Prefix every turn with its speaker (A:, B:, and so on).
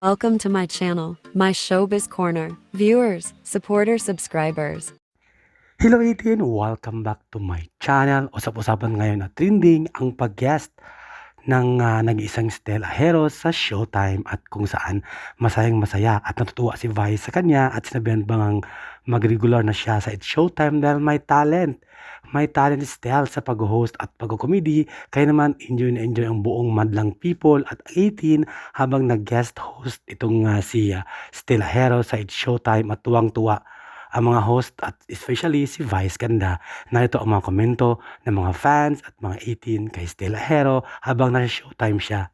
A: Welcome to my channel, my showbiz corner. Viewers, supporters, subscribers.
B: Hello 18! Welcome back to my channel. Usap-usapan ngayon na trending ang pag-guest ng ah, nag-iisang Stella Heros sa Showtime at kung saan masayang masaya at natutuwa si Vice sa kanya at sinabihan bang mag-regular na siya sa It's Showtime dahil may talent. May talent Stell sa pag-host at pag-comedy kaya naman enjoy na enjoy ang buong madlang people at 18 habang nag-guest host itong ah, si ah, Stella Heros sa It's Showtime at tuwang-tuwa ang mga host at especially si Vice Ganda. Narito ang mga komento ng mga fans at mga 18 kay Stella Hero habang nasa showtime siya.